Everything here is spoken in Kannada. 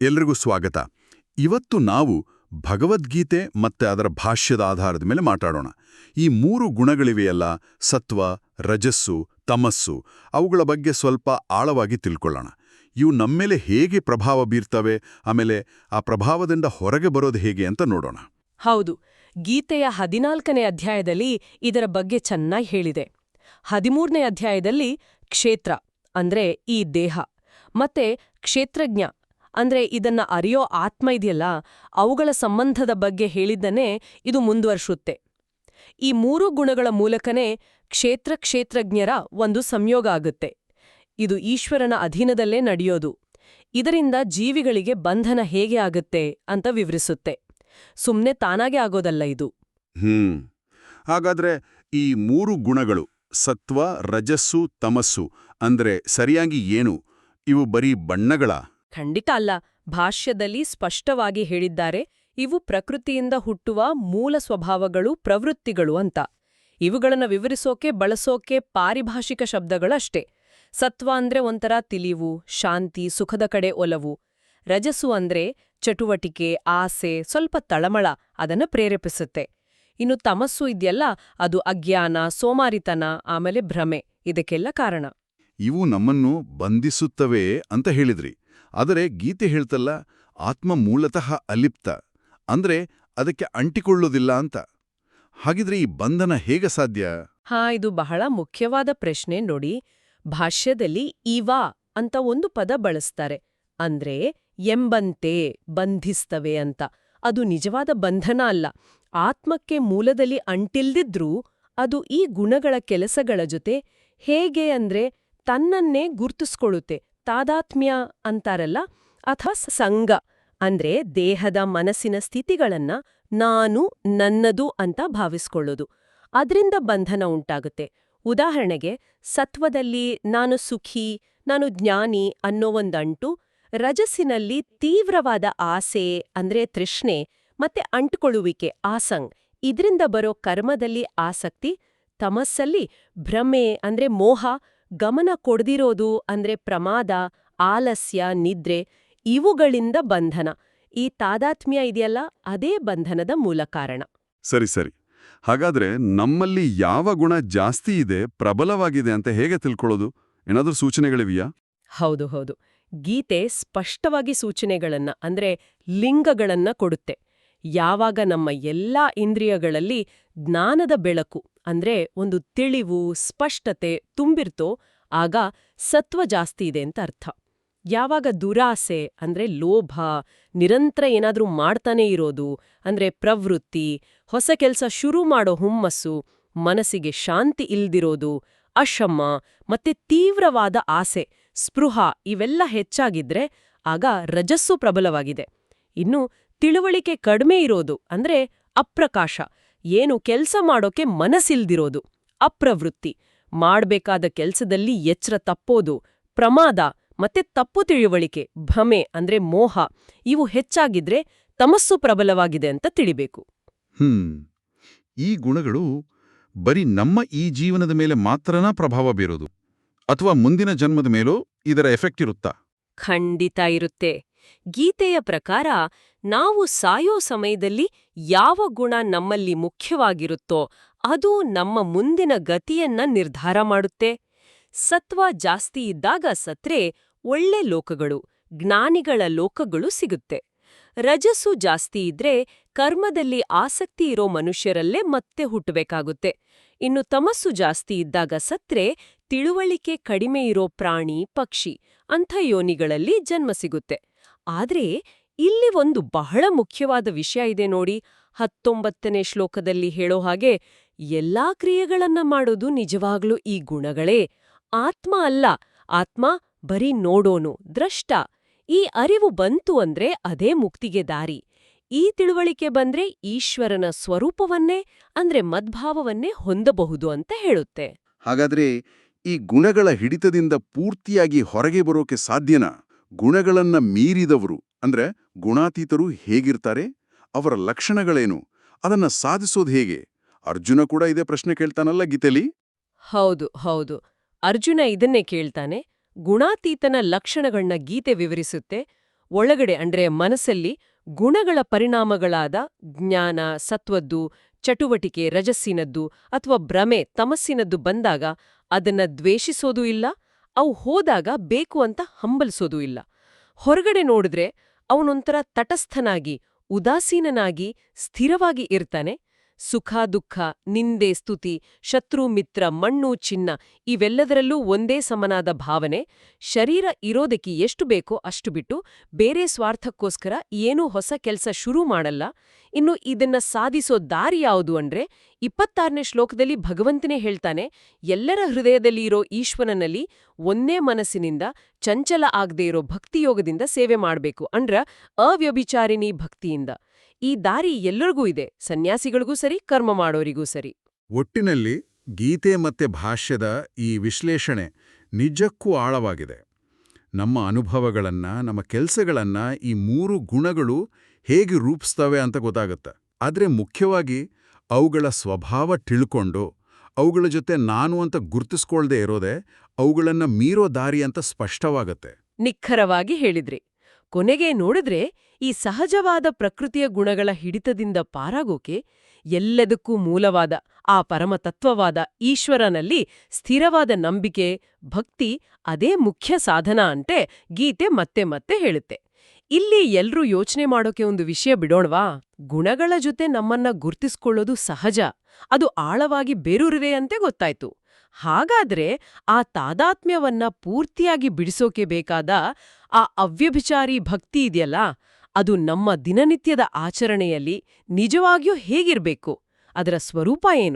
ಎಲ್ರಿಗೂ ಸ್ವಾಗತ. ಇವತ್ತು ನಾವು ಭಗವದ್ಗೀತೆ ಮತ್ತೆ ಅದರ ಭಾಷ್ಯದ ಆಧಾರದ ಮೇಲೆ ಮಾತಾಡೋಣ. ಈ ಮೂರು ಗುಣಗಳಿವೆಯಲ್ಲ, ಸತ್ವ, ರಜಸ್ಸು, ತಮಸ್ಸು, ಅವುಗಳ ಬಗ್ಗೆ ಸ್ವಲ್ಪ ಆಳವಾಗಿ ತಿಳ್ಕೊಳ್ಳೋಣ. ಇವು ನಮ್ಮೇಲೆ ಹೇಗೆ ಪ್ರಭಾವ ಬೀರ್ತವೆ, ಆಮೇಲೆ ಆ ಪ್ರಭಾವದಿಂದ ಹೊರಗೆ ಬರೋದು ಹೇಗೆ ಅಂತ ನೋಡೋಣ. ಹೌದು, ಗೀತೆಯ ಹದಿನಾಲ್ಕನೇ ಅಧ್ಯಾಯದಲ್ಲಿ ಇದರ ಬಗ್ಗೆ ಚೆನ್ನಾಗಿ ಹೇಳಿದೆ. ಹದಿಮೂರನೇ ಅಧ್ಯಾಯದಲ್ಲಿ ಕ್ಷೇತ್ರ, ಅಂದ್ರೆ ಈ ದೇಹ, ಮತ್ತೆ ಕ್ಷೇತ್ರಜ್ಞ ಅಂದ್ರೆ ಇದನ್ನ ಅರಿಯೋ ಆತ್ಮ ಇದೆಯಲ್ಲ, ಅವುಗಳ ಸಂಬಂಧದ ಬಗ್ಗೆ ಹೇಳಿದ್ದನ್ನೇ ಇದು ಮುಂದುವರಿಸುತ್ತೆ. ಈ ಮೂರು ಗುಣಗಳ ಮೂಲಕನೇ ಕ್ಷೇತ್ರ ಕ್ಷೇತ್ರಜ್ಞರ ಒಂದು ಸಂಯೋಗ ಆಗುತ್ತೆ. ಇದು ಈಶ್ವರನ ಅಧೀನದಲ್ಲೇ ನಡೆಯೋದು. ಇದರಿಂದ ಜೀವಿಗಳಿಗೆ ಬಂಧನ ಹೇಗೆ ಆಗುತ್ತೆ ಅಂತ ವಿವರಿಸುತ್ತೆ. ಸುಮ್ನೆ ತಾನಾಗೆ ಆಗೋದಲ್ಲ ಇದು. ಹ್ಮ್. ಹಾಗಾದ್ರೆ ಈ ಮೂರು ಗುಣಗಳು, ಸತ್ವ, ರಜಸ್ಸು, ತಮಸ್ಸು ಅಂದ್ರೆ ಸರಿಯಾಗಿ ಏನು? ಇವು ಬರೀ ಬಣ್ಣಗಳ? ಖಂಡಿತ ಅಲ್ಲ. ಭಾಷ್ಯದಲ್ಲಿ ಸ್ಪಷ್ಟವಾಗಿ ಹೇಳಿದ್ದಾರೆ, ಇವು ಪ್ರಕೃತಿಯಿಂದ ಹುಟ್ಟುವ ಮೂಲ ಸ್ವಭಾವಗಳು, ಪ್ರವೃತ್ತಿಗಳು ಅಂತ. ಇವುಗಳನ್ನು ವಿವರಿಸೋಕೆ, ಬಳಸೋಕೆ ಪಾರಿಭಾಷಿಕ ಶಬ್ದಗಳಷ್ಟೇ. ಸತ್ವ ಅಂದ್ರೆ ಒಂಥರ ತಿಳಿವು, ಶಾಂತಿ, ಸುಖದ ಕಡೆ ಒಲವು. ರಜಸು ಅಂದ್ರೆ ಚಟುವಟಿಕೆ, ಆಸೆ, ಸ್ವಲ್ಪ ತಳಮಳ, ಅದನ್ನ ಪ್ರೇರೇಪಿಸುತ್ತೆ. ಇನ್ನು ತಮಸ್ಸು ಇದೆಯಲ್ಲ, ಅದು ಅಜ್ಞಾನ, ಸೋಮಾರಿತನ, ಆಮೇಲೆ ಭ್ರಮೆ, ಇದಕ್ಕೆಲ್ಲ ಕಾರಣ. ಇವು ನಮ್ಮನ್ನು ಬಂಧಿಸುತ್ತವೆ ಅಂತ ಹೇಳಿದ್ರಿ. ಆದರೆ ಗೀತೆ ಹೇಳ್ತಲ್ಲ, ಆತ್ಮ ಮೂಲತಃ ಅಲಿಪ್ತ, ಅಂದ್ರೆ ಅದಕ್ಕೆ ಅಂಟಿಕೊಳ್ಳೋದಿಲ್ಲ ಅಂತ. ಹಾಗಿದ್ರೆ ಈ ಬಂಧನ ಹೇಗೆ ಸಾಧ್ಯ? ಹಾ, ಇದು ಬಹಳ ಮುಖ್ಯವಾದ ಪ್ರಶ್ನೆ ನೋಡಿ. ಭಾಷ್ಯದಲ್ಲಿ ಈವಾ ಅಂತ ಒಂದು ಪದ ಬಳಸ್ತಾರೆ. ಅಂದ್ರೆ ಎಂಬಂತೆ ಬಂಧಿಸ್ತವೆ ಅಂತ. ಅದು ನಿಜವಾದ ಬಂಧನ ಅಲ್ಲ. ಆತ್ಮಕ್ಕೆ ಮೂಲದಲ್ಲಿ ಅಂಟಿಲ್ದಿದ್ರೂ ಅದು ಈ ಗುಣಗಳ ಕೆಲಸಗಳ ಜೊತೆ ಹೇಗೆ ಅಂದ್ರೆ ತನ್ನನ್ನೇ ಗುರ್ತಿಸ್ಕೊಳ್ಳುತ್ತೆ. ತಾದಾತ್ಮ್ಯ ಅಂತಾರಲ್ಲ? ಅಥವಾ ಸಂಗ ಅಂದ್ರೆ ದೇಹದ ಮನಸ್ಸಿನ ಸ್ಥಿತಿಗಳನ್ನ ನಾನು ನನ್ನದು ಅಂತ ಭಾವಿಸ್ಕೊಳ್ಳೋದು. ಅದರಿಂದ ಬಂಧನ ಉಂಟಾಗುತ್ತೆ. ಉದಾಹರಣೆಗೆ, ಸತ್ವದಲ್ಲಿ ನಾನು ಸುಖಿ, ನಾನು ಜ್ಞಾನಿ ಅನ್ನೋ ಒಂದಂಟು, ರಜಸ್ಸಿನಲ್ಲಿ ತೀವ್ರವಾದ ಆಸೆ ಅಂದ್ರೆ ತೃಷ್ಣೆ, ಮತ್ತೆ ಅಂಟ್ಕೊಳ್ಳುವಿಕೆ, ಆಸಂಗ್, ಇದರಿಂದ ಬರೋ ಕರ್ಮದಲ್ಲಿ ಆಸಕ್ತಿ, ತಮಸ್ಸಲ್ಲಿ ಭ್ರಮೆ ಅಂದ್ರೆ ಮೋಹ ಗಮನ ಕೊಡ್ದಿರೋದು ಅಂದ್ರೆ ಪ್ರಮಾದ ಆಲಸ್ಯ ನಿದ್ರೆ ಇವುಗಳಿಂದ ಬಂಧನ. ಈ ತಾದಾತ್ಮ್ಯ ಇದೆಯಲ್ಲ ಅದೇ ಬಂಧನದ ಮೂಲ ಕಾರಣ. ಸರಿ ಸರಿ. ಹಾಗಾದ್ರೆ ನಮ್ಮಲ್ಲಿ ಯಾವ ಗುಣ ಜಾಸ್ತಿ ಇದೆ ಪ್ರಬಲವಾಗಿದೆ ಅಂತ ಹೇಗೆ ತಿಳ್ಕೊಳ್ಳೋದು? ಏನಾದರೂ ಸೂಚನೆಗಳಿವೆಯಾ? ಹೌದು ಹೌದು. ಗೀತೆ ಸ್ಪಷ್ಟವಾಗಿ ಸೂಚನೆಗಳನ್ನ ಅಂದ್ರೆ ಲಿಂಗಗಳನ್ನ ಕೊಡುತ್ತೆ. ಯಾವಾಗ ನಮ್ಮ ಎಲ್ಲಾ ಇಂದ್ರಿಯಗಳಲ್ಲಿ ಜ್ಞಾನದ ಬೆಳಕು, ಅಂದ್ರೆ ಒಂದು ತಿಳಿವು, ಸ್ಪಷ್ಟತೆ ತುಂಬಿರ್ತೋ, ಆಗ ಸತ್ವ ಜಾಸ್ತಿ ಇದೆ ಅಂತ ಅರ್ಥ. ಯಾವಾಗ ದುರಾಸೆ, ಅಂದ್ರೆ ಲೋಭ, ನಿರಂತರ ಏನಾದ್ರೂ ಮಾಡ್ತಾನೇ ಇರೋದು, ಅಂದ್ರೆ ಪ್ರವೃತ್ತಿ, ಹೊಸ ಕೆಲಸ ಶುರು ಮಾಡೋ ಹುಮ್ಮಸ್ಸು, ಮನಸ್ಸಿಗೆ ಶಾಂತಿ ಇಲ್ದಿರೋದು ಅಶಮ್ಮ ಮತ್ತೆ ತೀವ್ರವಾದ ಆಸೆ, ಸ್ಪೃಹ ಇವೆಲ್ಲ ಹೆಚ್ಚಾಗಿದ್ರೆ ಆಗ ರಜಸ್ಸು ಪ್ರಬಲವಾಗಿದೆ. ಇನ್ನು ತಿಳುವಳಿಕೆ ಕಡಿಮೆ ಇರೋದು ಅಂದ್ರೆ ಅಪ್ರಕಾಶ. ಏನು ಕೆಲ್ಸ ಮಾಡೋಕೆ ಮನಸ್ಸಿಲ್ದಿರೋದು. ಅಪ್ರವೃತ್ತಿ. ಮಾಡ್ಬೇಕಾದ ಕೆಲ್ಸದಲ್ಲಿ ಎಚ್ಚರ ತಪ್ಪೋದು ಪ್ರಮಾದ ಮತ್ತೆ ತಪ್ಪು ತಿಳುವಳಿಕೆ ಭ್ರಮೆ ಅಂದ್ರೆ ಮೋಹ ಇವು ಹೆಚ್ಚಾಗಿದ್ರೆ ತಮಸ್ಸು ಪ್ರಬಲವಾಗಿದೆ ಅಂತ ತಿಳಿಬೇಕು. ಹ್ಮ್. ಈ ಗುಣಗಳು ಬರೀ ನಮ್ಮ ಈ ಜೀವನದ ಮೇಲೆ ಮಾತ್ರನಾ ಪ್ರಭಾವ ಬೀರೋದು? ಅಥವಾ ಮುಂದಿನ ಜನ್ಮದ ಮೇಲೂ ಇದರ ಎಫೆಕ್ಟ್ ಇರುತ್ತಾ? ಖಂಡಿತ ಇರುತ್ತೆ. ಗೀತೆಯ ಪ್ರಕಾರ ನಾವು ಸಾಯೋ ಸಮಯದಲ್ಲಿ ಯಾವ ಗುಣ ನಮ್ಮಲ್ಲಿ ಮುಖ್ಯವಾಗಿರುತ್ತೋ ಅದು ನಮ್ಮ ಮುಂದಿನ ಗತಿಯನ್ನ ನಿರ್ಧಾರ ಮಾಡುತ್ತೆ. ಸತ್ವ ಜಾಸ್ತಿ ಇದ್ದಾಗ ಸತ್ರೆ ಒಳ್ಳೆ ಲೋಕಗಳು, ಜ್ಞಾನಿಗಳ ಲೋಕಗಳು ಸಿಗುತ್ತೆ. ರಜಸ್ಸು ಜಾಸ್ತಿ ಇದ್ರೆ ಕರ್ಮದಲ್ಲಿ ಆಸಕ್ತಿ ಇರೋ ಮನುಷ್ಯರಲ್ಲೇ ಮತ್ತೆ ಹುಟ್ಟಬೇಕಾಗುತ್ತೆ. ಇನ್ನು ತಮಸ್ಸು ಜಾಸ್ತಿ ಇದ್ದಾಗ ಸತ್ರೆ ತಿಳುವಳಿಕೆ ಕಡಿಮೆ ಇರೋ ಪ್ರಾಣಿ, ಪಕ್ಷಿ ಅಂಥ ಯೋನಿಗಳಲ್ಲಿ ಜನ್ಮ ಸಿಗುತ್ತೆ. ಆದ್ರೆ ಇಲ್ಲಿ ಒಂದು ಬಹಳ ಮುಖ್ಯವಾದ ವಿಷಯ ಇದೆ ನೋಡಿ. ಹತ್ತೊಂಬತ್ತನೇ ಶ್ಲೋಕದಲ್ಲಿ ಹೇಳೋ ಹಾಗೆ ಎಲ್ಲಾ ಕ್ರಿಯೆಗಳನ್ನ ಮಾಡೋದು ನಿಜವಾಗ್ಲೂ ಈ ಗುಣಗಳೇ. ಆತ್ಮ ಅಲ್ಲ, ಆತ್ಮ ಬರೀ ನೋಡೋನು, ದ್ರಷ್ಟ. ಈ ಅರಿವು ಬಂತು ಅಂದ್ರೆ ಅದೇ ಮುಕ್ತಿಗೆ ದಾರಿ. ಈ ತಿಳುವಳಿಕೆ ಬಂದ್ರೆ ಈಶ್ವರನ ಸ್ವರೂಪವನ್ನೇ, ಅಂದ್ರೆ ಮದ್ಭಾವವನ್ನೇ ಹೊಂದಬಹುದು ಅಂತ ಹೇಳುತ್ತೆ. ಹಾಗಾದ್ರೆ ಈ ಗುಣಗಳ ಹಿಡಿತದಿಂದ ಪೂರ್ತಿಯಾಗಿ ಹೊರಗೆ ಬರೋಕೆ ಸಾಧ್ಯನಾ? ಗುಣಗಳನ್ನ ಮೀರಿದವರು. ಅಂದ್ರೆ ಗುಣಾತೀತರು ಹೇಗಿರ್ತಾರೆ? ಅವರ ಲಕ್ಷಣಗಳೇನು? ಅದನ್ನ ಸಾಧಿಸೋದು ಹೇಗೆ? ಅರ್ಜುನ ಕೂಡ ಇದೇ ಪ್ರಶ್ನೆ ಕೇಳ್ತಾನಲ್ಲ ಗೀತೆಲಿ? ಹೌದು ಹೌದು. ಅರ್ಜುನ ಇದನ್ನೇ ಕೇಳ್ತಾನೆ, ಗುಣಾತೀತನ ಲಕ್ಷಣಗಳನ್ನ ಗೀತೆ ವಿವರಿಸುತ್ತೆ. ಒಳಗಡೆ ಅಂದ್ರೆ ಮನಸ್ಸಲ್ಲಿ ಗುಣಗಳ ಪರಿಣಾಮಗಳಾದ ಜ್ಞಾನ, ಸತ್ವದ್ದು, ಚಟುವಟಿಕೆ, ರಜಸ್ಸಿನದ್ದು ಅಥವಾ ಭ್ರಮೆ, ತಮಸ್ಸಿನದ್ದು ಬಂದಾಗ ಅದನ್ನ ದ್ವೇಷಿಸೋದೂ ಇಲ್ಲ, ಅವು ಹೋದಾಗ ಬೇಕು ಅಂತ ಹಂಬಲಿಸೋದೂ ಇಲ್ಲ. ಹೊರಗಡೆ ನೋಡಿದ್ರೆ ಅವನೊಂಥರ ತಟಸ್ಥನಾಗಿ, ಉದಾಸೀನನಾಗಿ, ಸ್ಥಿರವಾಗಿ ಇರ್ತಾನೆ. ಸುಖ, ದುಃಖ, ನಿಂದೆ, ಸ್ತುತಿ, ಶತ್ರು, ಮಿತ್ರ, ಮಣ್ಣು, ಚಿನ್ನ ಇವೆಲ್ಲದರಲ್ಲೂ ಒಂದೇ ಸಮನಾದ ಭಾವನೆ. ಶರೀರ ಇರೋದಕ್ಕೆ ಎಷ್ಟು ಬೇಕೋ ಅಷ್ಟು ಬಿಟ್ಟು ಬೇರೆ ಸ್ವಾರ್ಥಕ್ಕೋಸ್ಕರ ಏನೂ ಹೊಸ ಕೆಲಸ ಶುರು ಮಾಡಲ್ಲ. ಇನ್ನು ಇದನ್ನ ಸಾಧಿಸೋ ದಾರಿ ಯಾವುದು ಅಂದ್ರೆ ಇಪ್ಪತ್ತಾರನೇ ಶ್ಲೋಕದಲ್ಲಿ ಭಗವಂತನೇ ಹೇಳ್ತಾನೆ, ಎಲ್ಲರ ಹೃದಯದಲ್ಲಿ ಇರೋ ಈಶ್ವರನಲ್ಲಿ ಒಂದೇ ಮನಸ್ಸಿನಿಂದ ಚಂಚಲ ಆಗದೆ ಇರೋ ಭಕ್ತಿಯೋಗದಿಂದ ಸೇವೆ ಮಾಡಬೇಕು, ಅಂದ್ರ ಅವ್ಯಭಿಚಾರಿಣಿ ಭಕ್ತಿಯಿಂದ. ಈ ದಾರಿ ಎಲ್ಲರಿಗೂ ಇದೆ, ಸನ್ಯಾಸಿಗಳಿಗೂ ಸರಿ, ಕರ್ಮ ಮಾಡೋರಿಗೂ ಸರಿ. ಒಟ್ಟಿನಲ್ಲಿ ಗೀತೆ ಮತ್ತೆ ಭಾಷ್ಯದ ಈ ವಿಶ್ಲೇಷಣೆ ನಿಜಕ್ಕೂ ಆಳವಾಗಿದೆ. ನಮ್ಮ ಅನುಭವಗಳನ್ನ, ನಮ್ಮ ಕೆಲಸಗಳನ್ನ ಈ ಮೂರು ಗುಣಗಳು ಹೇಗೆ ರೂಪಿಸ್ತವೆ ಅಂತ ಗೊತ್ತಾಗುತ್ತೆ. ಆದರೆ ಮುಖ್ಯವಾಗಿ ಅವುಗಳ ಸ್ವಭಾವ ತಿಳ್ಕೊಂಡು, ಅವುಗಳ ಜೊತೆ ನಾನು ಅಂತ ಗುರ್ತಿಸ್ಕೊಳ್ದೇ ಇರೋದೇ ಅವುಗಳನ್ನ ಮೀರೋ ದಾರಿ ಅಂತ ಸ್ಪಷ್ಟವಾಗತ್ತೆ. ನಿಖರವಾಗಿ ಹೇಳಿದ್ರಿ. ಕೊನೆಗೆ ನೋಡಿದ್ರೆ ಈ ಸಹಜವಾದ ಪ್ರಕೃತಿಯ ಗುಣಗಳ ಹಿಡಿತದಿಂದ ಪಾರಾಗೋಕೆ ಎಲ್ಲದಕ್ಕೂ ಮೂಲವಾದ, ಆ ಪರಮತತ್ವವಾದ ಈಶ್ವರನಲ್ಲಿ ಸ್ಥಿರವಾದ ನಂಬಿಕೆ, ಭಕ್ತಿ, ಅದೇ ಮುಖ್ಯ ಸಾಧನ ಅಂತೆ ಗೀತೆ ಮತ್ತೆ ಮತ್ತೆ ಹೇಳುತ್ತೆ. ಇಲ್ಲಿ ಎಲ್ರೂ ಯೋಚನೆ ಮಾಡೋಕೆ ಒಂದು ವಿಷಯ ಬಿಡೋಣವಾ? ಗುಣಗಳ ಜೊತೆ ನಮ್ಮನ್ನ ಗುರ್ತಿಸ್ಕೊಳ್ಳೋದು ಸಹಜ. ಅದು ಆಳವಾಗಿ ಬೇರೂರಿದೆ ಅಂತೆ ಗೊತ್ತಾಯ್ತು. ಹಾಗಾದ್ರೆ ಆ ತಾದಾತ್ಮ್ಯವನ್ನ ಪೂರ್ತಿಯಾಗಿ ಬಿಡಿಸೋಕೆ ಬೇಕಾದ ಆ ಅವ್ಯಭಿಚಾರಿ ಭಕ್ತಿ ಇದೆಯಲ್ಲ, ಅದು ನಮ್ಮ ದಿನನಿತ್ಯದ ಆಚರಣೆಯಲ್ಲಿ ನಿಜವಾಗಿಯೂ ಹೇಗಿರ್ಬೇಕು? ಅದರ ಸ್ವರೂಪ ಏನು?